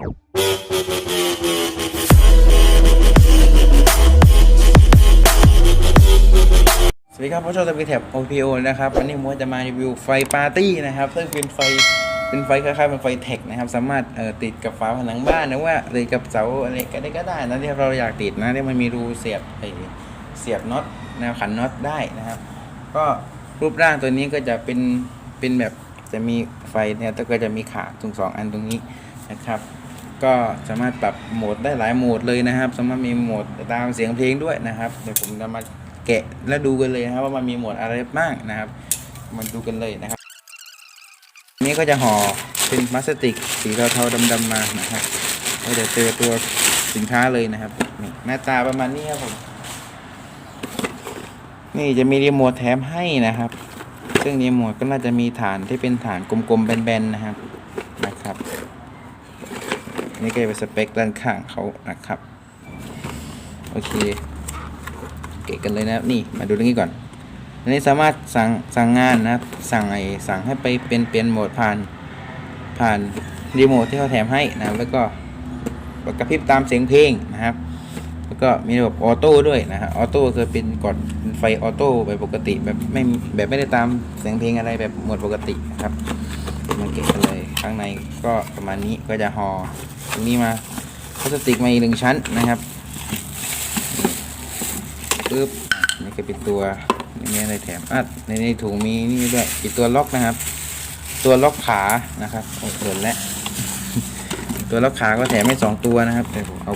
สวัสดีครับผู้ชมตะกีแถบ OPO นะครับ วันนี้ผมจะมารีวิวไฟปาร์ตี้นะครับ ซึ่งเป็นไฟเป็นไฟคล้ายๆเป็นไฟเทคนะครับ สามารถเอ่อติดกับฝาผนังบ้านหรือว่าติดกับเสาอะไรก็ได้ก็ได้นะที่เราอยากติดนะที่มันมีรูเสียบไอเสียบน็อตแนวขันน็อตได้นะครับ ก็รูปร่างตัวนี้ก็จะเป็นเป็นแบบจะมีไฟเนี่ยแล้วก็จะมีขาตรงสองอันตรงนี้นะครับ ก็สามารถปรับโหมดได้หลายโหมดเลยนะครับ สามารถมีโหมดตามเสียงเพลงด้วยนะครับเดี๋ยวผมจะมาแกะและดูกันเลยนะครับว่ามันมีโหมดอะไรบ้างนะครับ มาดูกันเลยนะครับ นี้ก็จะห่อเป็นพลาสติกสีเทาๆดำๆมานะครับก็จะเจอตัวสินค้าเลยนะครับนี่หน้าตาประมาณนี้ครับผมนี่จะมีรีโมทแถมให้นะครับ ซึ่งรีโมทก็น่าจะมีฐานที่เป็นฐานกลมๆแบนๆนะครับ นี่ก็จะเป็นสเปคด้านข้างเขานะครับ โอเค เกะกันเลยนะครับ นี่มาดูตรงนี้ก่อนอันนี้สามารถสั่งสั่งงานนะครับ สั่งไอสั่งให้ไปเป็นเปลี่ยนโหมดผ่านผ่านรีโมทที่เขาแถมให้นะแล้วก็กระพริบตามเสียงเพลงนะครับ แล้วก็มีระบบออโต้ด้วยนะฮะออโต้คือเป็นกดไฟออโต้แบบปกติแบบไม่แบบไม่ได้ตามเสียงเพลงอะไรแบบโหมดปกตินะครับมาเก็บกันเลยข้างในก็ประมาณนี้ก็จะห่อ ตรงนี้มาพลาสติกมาอีกหนึ่งชั้นนะครับปึ๊บนี่ก็เป็นตัวนี่มีอะไรแถมอะในในถุงมีนี่ด้วยอีกตัวล็อกนะครับ ตัวล็อกขานะครับโอ้เกินแล้วตัวล็อกขาก็แถมให้สองตัวนะครับเดี๋ยวผมเอา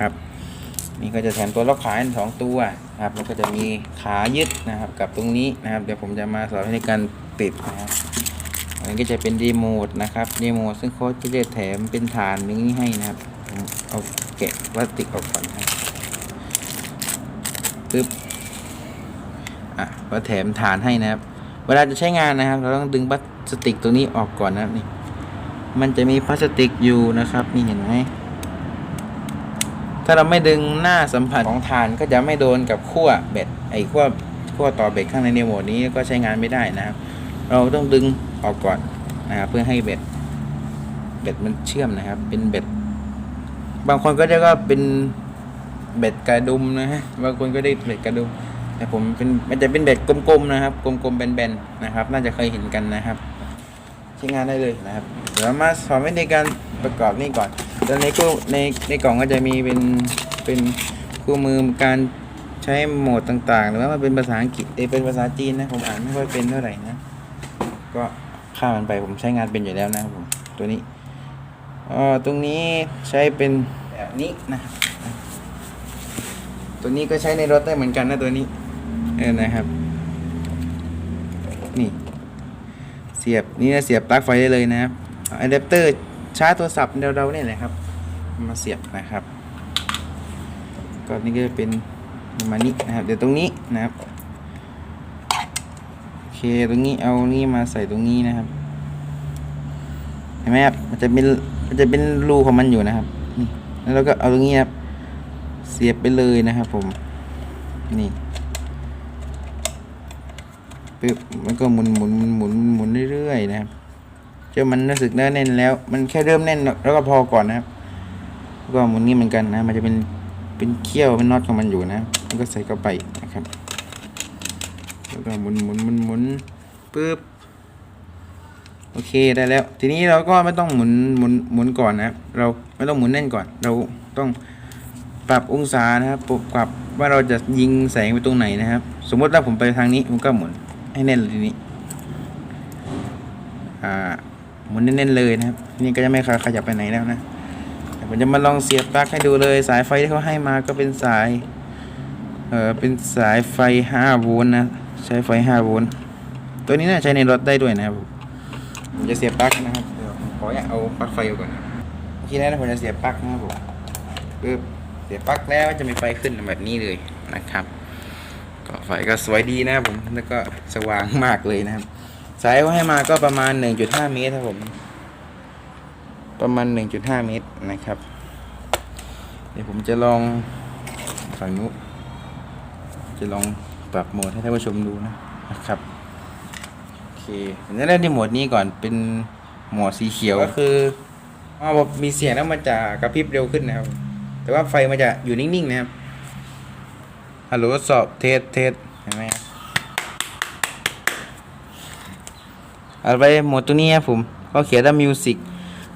ครับ นี่ก็จะแถมตัวล็อกขาให้สองตัวครับแล้วก็จะมีขายึดนะครับ กับตรงนี้นะครับ เดี๋ยวผมจะมาสอนในการติดนะครับ อันนี้ก็จะเป็นรีโมทนะครับรีโมทซึ่งเขาจะได้แถมเป็นฐานอย่างนี้ให้นะครับเอาแกะพลาสติกออกก่อนครับปึ๊บอะก็แถมฐานให้นะครับ เวลาจะใช้งานนะครับ เราต้องดึงพลาสติกตัวนี้ออกก่อนนะครับนี่มันจะมีพลาสติกอยู่นะครับนี่เห็นไหมถ้าเราไม่ดึงหน้าสัมผัสของฐานก็จะไม่โดนกับขั้วเบ็ดไอ้ขั้วขั้วต่อเบ็ดข้างในในโหมดนี้ก็ใช้งานไม่ได้นะครับ เราต้องดึงออกก่อนนะครับเพื่อให้เบ็ดเบ็ดมันเชื่อมนะครับ เป็นเบ็ด บางคนก็เรียกว่าเป็นเบ็ดกระดุมนะฮะบางคนก็ได้เบ็ดกระดุม แต่ผมเป็นมันจะเป็นเบ็ดกลมๆนะครับ กลมๆแบนๆนะครับ น่าจะเคยเห็นกันนะครับใช้งานได้เลยนะครับเดี๋ยวมาสอนวิธีการประกอบนี่ก่อนแล้วในกู้ในในกล่องก็จะมีเป็นเป็นคู่มือการใช้โหมดต่างๆ หรือว่ามันเป็นภาษาอังกฤษเอเป็นภาษาจีนนะผมอ่านไม่ค่อยเป็นเท่าไหร่นะ ก็ข้ามมันไปผมใช้งานเป็นอยู่แล้วนะครับผมตัวนี้อ๋อตรงนี้ใช้เป็นแบบนี้นะครับตัวนี้ก็ใช้ในรถได้เหมือนกันนะตัวนี้เออนะครับ นี่ เสียบนี่นะเสียบปลั๊กไฟได้เลยนะครับอะแดปเตอร์ชาร์จโทรศัพท์เราๆเนี่ยแหละครับ มาเสียบนะครับก็นี่ก็จะเป็นประมาณนี้นะครับ เดี๋ยวตรงนี้นะครับ เค ตรงนี้เอานี่มาใส่ตรงนี้นะครับ เห็นไหมครับ มันจะเป็น มันจะเป็นรูของมันอยู่นะครับนี่แล้วเราก็เอาตรงนี้ครับ เสียบไปเลยนะครับผม นี่ปึ๊บมันก็หมุนหมุนหมุนหมุนหมุนเรื่อยๆนะครับจนมันรู้สึกแน่นแล้ว มันแค่เริ่มแน่นแล้วก็พอก่อนนะครับแล้วก็หมุนนี่เหมือนกันนะ มันจะเป็นเป็นเขี้ยวเป็นน็อตของมันอยู่นะ มันก็ใส่เข้าไปนะครับ แล้วก็หมุนหมุนหมุนหมุนปึ๊บโอเคได้แล้ว ทีนี้เราก็ไม่ต้องหมุนหมุนหมุนก่อนนะครับ เราไม่ต้องหมุนแน่นก่อน เราต้องปรับองศานะครับปรับปรับว่าเราจะยิงแสงไปตรงไหนนะครับ สมมติว่าผมไปทางนี้ผมก็หมุนให้แน่นเลยทีนี้อ่าหมุนแน่นๆเลยนะครับนี่ก็จะไม่ขยับไปไหนแล้วนะผมจะมาลองเสียบปลั๊กให้ดูเลย สายไฟที่เขาให้มาก็เป็นสาย เออเป็นสายไฟ5โวลต์นะ ใช้ไฟ5โวลต์ตัวนี้น่าใช้ในรถได้ด้วยนะครับผมจะเสียบปลั๊กนะครับเดี๋ยวขอเอาปลั๊กไฟก่อนนะโอเคแล้วผมจะเสียบปลั๊กนะครับผมปึ๊บเสียบปลั๊กแล้วจะมีไฟขึ้นแบบนี้เลยนะครับ ก็ไฟก็สวยดีนะครับผมแล้วก็สว่างมากเลยนะครับสายเขาให้มาก็ประมาณ 1.5 เมตรครับผม ประมาณ 1.5 เมตรนะครับ เดี๋ยวผมจะลองฝั่งนู้นจะลอง ปรับโหมดให้ท่านผู้ชมดูนะนะครับโอเคจะเริ่มที่โหมดนี้ก่อนเป็นโหมดสีเขียวก็คืออ๋อบอกมีเสียงแล้วมันจะกระพริบเร็วขึ้นนะครับ แต่ว่าไฟมันจะอยู่นิ่งๆนะครับฮัลโหลสอบเทสเทสเห็นไหมครับเอาไปหมดตรงนี้ครับผมเขาเขียนว่ามิวสิก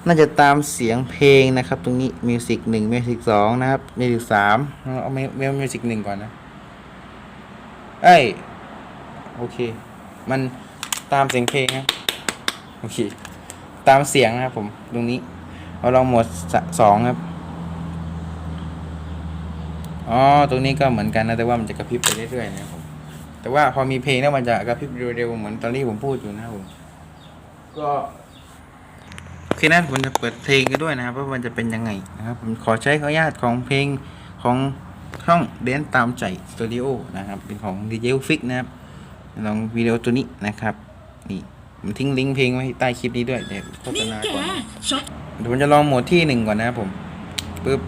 น่าจะตามเสียงเพลงนะครับ ตรงนี้มิวสิกหนึ่งมิวสิกสองนะครับมิวสิกสามเอาไม่ไม่มิวสิกหนึ่งก่อนนะ เอ้ยโอเค มันตามเสียงเพลงครับโอเค ตามเสียงนะครับผมตรงนี้เอาลองโหมดสะสองครับอ๋อตรงนี้ก็เหมือนกันนะแต่ว่ามันจะกระพริบไปเรื่อยๆนะครับผมแต่ว่าพอมีเพลงแล้วมันจะกระพริบเร็วๆเหมือนตอนที่ผมพูดอยู่นะครับผมก็โอเคนะผมจะเปิดเพลงกันด้วยนะครับว่ามันจะเป็นยังไงนะครับผมขอใช้ขออนุญาตของเพลงของ ช่องเดนตามใจสตูดิโอนะครับ เป็นของดีเจฟิกนะครับลองวิดีโอตัวนี้นะครับ นี่ผมทิ้งลิงก์เพลงไว้ใต้คลิปนี้ด้วยเดี๋ยวโฆษณาก่อนเดี๋ยวผมจะลองโหมดที่หนึ่งก่อนนะครับผมปึ๊บ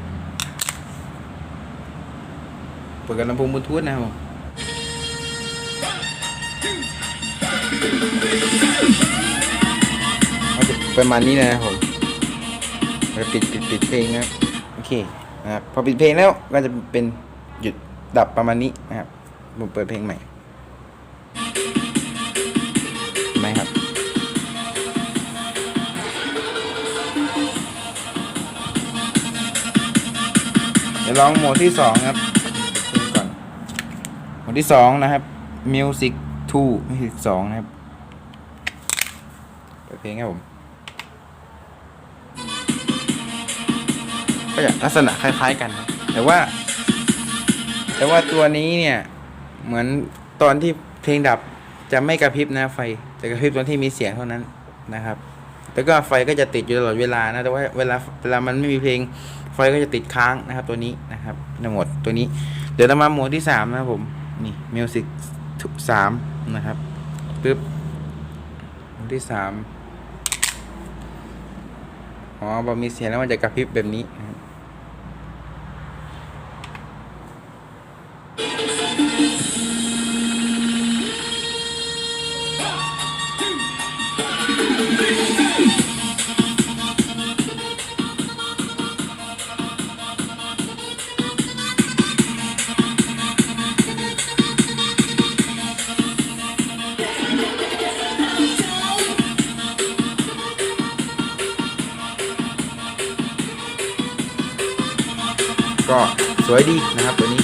เปิดกับลำโพงบลูทูธนะครับผมมันจะประมาณนี้นะครับผมเราปิดปิดปิดเพลงนะครับโอเค นะครับพอปิดเพลงแล้วก็จะเป็นหยุดดับประมาณนี้นะครับผมเปิดเพลงใหม่ไหมครับเดี๋ยวลองโหมดที่สองครับก่อนโหมดที่สองนะครับ Music 2 Music 2 นะครับ เปิดเพลงครับผม จะลักษณะคล้ายๆกันแต่ว่า แต่ว่าตัวนี้เนี่ย เหมือนตอนที่เพลงดับจะไม่กระพริบนะไฟจะกระพริบตอนที่มีเสียงเท่านั้นนะครับ แล้วก็ไฟก็จะติดอยู่ตลอดเวลานะแต่ว่าเวลาเวลามันไม่มีเพลงไฟก็จะติดค้างนะครับ ตัวนี้นะครับในโหมดตัวนี้ เดี๋ยวเรามาโหมดที่สามนะครับผมนี่มิวสิกสามนะครับปึ๊บโหมดที่สามอ๋อพอมีเสียงแล้วมันจะกระพริบแบบนี้นะครับ ก็สวยดีนะครับตัวนี้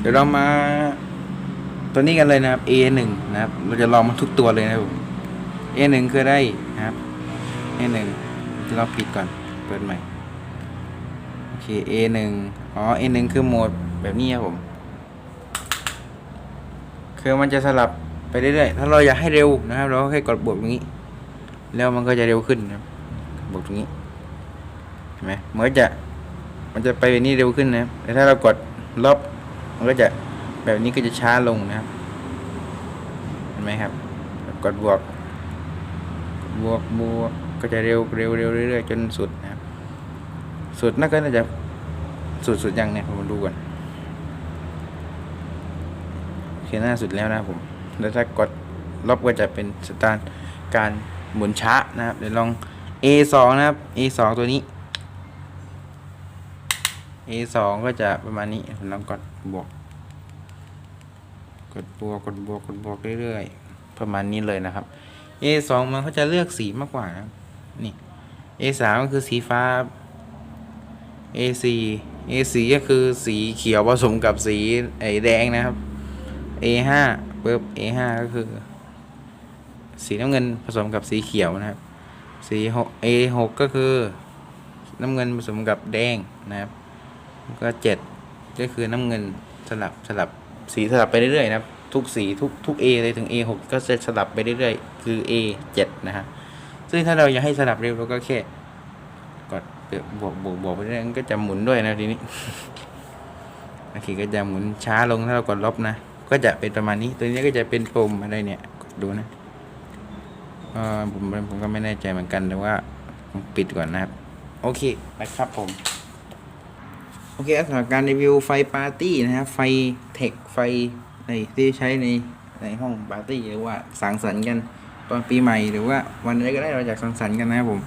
เดี๋ยวเรามาตัวนี้กันเลยนะครับ A หนึ่งนะครับ เราจะลองมาทุกตัวเลยนะครับผม A หนึ่งคืออะไรนะครับ A หนึ่งจะลองปิดก่อน เปิดใหม่ โอเค A หนึ่งอ๋อ A หนึ่งคือโหมดแบบนี้ครับผม คือมันจะสลับไปเรื่อยๆ ถ้าเราอยากให้เร็วนะครับ เราก็แค่กดบวกตรงนี้ แล้วมันก็จะเร็วขึ้นนะครับบวกตรงนี้เห็นไหมมันก็จะมันจะไปแบบนี้เร็วขึ้นนะแต่ถ้าเรากดลบมันก็จะแบบนี้ก็จะช้าลงนะครับเห็นไหมครับ กดบวก บวกบวกก็จะเร็วเร็วเร็วเรื่อยๆจนสุดนะครับ สุดน่าก็น่าจะสุดสุดยังเนี่ยผมดูก่อนโอเคหน้าสุดแล้วนะผมแล้วถ้ากดลบก็จะเป็นสตาร์ทการ หมุนช้านะครับ เดี๋ยวลอง A สองนะครับ A สองตัวนี้ A สองก็จะประมาณนี้ผมลองกดบวก กดบวก กดบวก กดบวกเรื่อยๆ ประมาณนี้เลยนะครับ A สองมันก็จะเลือกสีมากกว่านะนี่ A สามก็คือสีฟ้า A สี่ A สี่ก็คือสีเขียวผสมกับสีไอ้แดงนะครับ A ห้าปึ๊บ A ห้าก็คือ สีน้ำเงินผสมกับสีเขียวนะครับ สี A หกก็คือน้ำเงินผสมกับแดงนะครับ ก็เจ็ดก็คือน้ำเงินสลับสลับสีสลับไปเรื่อยๆนะครับ ทุกสีทุกทุก A เลยถึง A หกก็จะสลับไปเรื่อยๆ คือ A เจ็ดนะครับซึ่งถ้าเราอยากให้สลับเร็วเราก็แค่กดบวกบวกบวกไปเรื่อยๆมันก็จะหมุนด้วยนะทีนี้โอเคก็จะหมุนช้าลงถ้าเรากดลบนะ ก็จะเป็นประมาณนี้ ตัวนี้ก็จะเป็นปุ่มอะไรเนี่ยดูนะ ผมผมก็ไม่แน่ใจเหมือนกันแต่ว่าผมปิดก่อนนะครับ โอเคนะครับผม โอเคสำหรับการรีวิวไฟปาร์ตี้นะครับไฟเทคไฟในที่ใช้ในในห้องปาร์ตี้หรือว่าสังสรรค์กันตอนปีใหม่หรือว่าวันอะไรก็ได้เราอยากสังสรรค์กันนะครับผม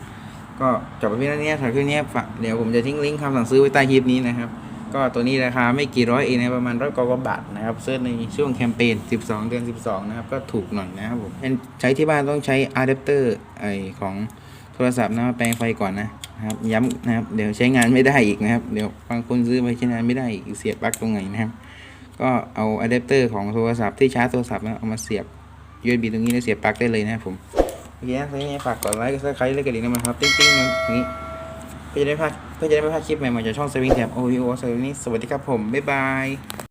ก็จบไปเพียงเท่านี้สำหรับคลิปนี้ฝากเดี๋ยวผมจะทิ้งลิงก์คำสั่งซื้อไว้ใต้คลิปนี้นะครับ ก็ตัวนี้ราคาไม่กี่ร้อยเองนะประมาณร้อยกว่าบาทนะครับซื้อในช่วงแคมเปญ 12 เดือน 12 นะครับ ก็ถูกหน่อยนะครับผมใช้ที่บ้านต้องใช้อะแดปเตอร์ไอของโทรศัพท์นะแปลงไฟก่อนนะนะครับย้ำนะครับเดี๋ยวใช้งานไม่ได้อีกนะครับ เดี๋ยวบางคนซื้อไปใช้งานไม่ได้อีกเสียบปลั๊กตรงไหนนะครับ ก็เอาอะแดปเตอร์ของโทรศัพท์ที่ชาร์จโทรศัพท์นะเอามาเสียบ USB ตรงนี้แล้วเสียบปลั๊กได้เลยนะครับผมโอเคนะทีนี้ฝากกดไลค์กดซับสไครต์และกระดิ่งนะครับติ๊งๆนะอย่างนี้ เพื่อจะได้พลาดเพื่อจะได้ไม่พลาดคลิปใหม่ๆจากช่องเซเว่นแถมโอวีโอเซเว่นนี่สวัสดีครับผม บ๊ายบาย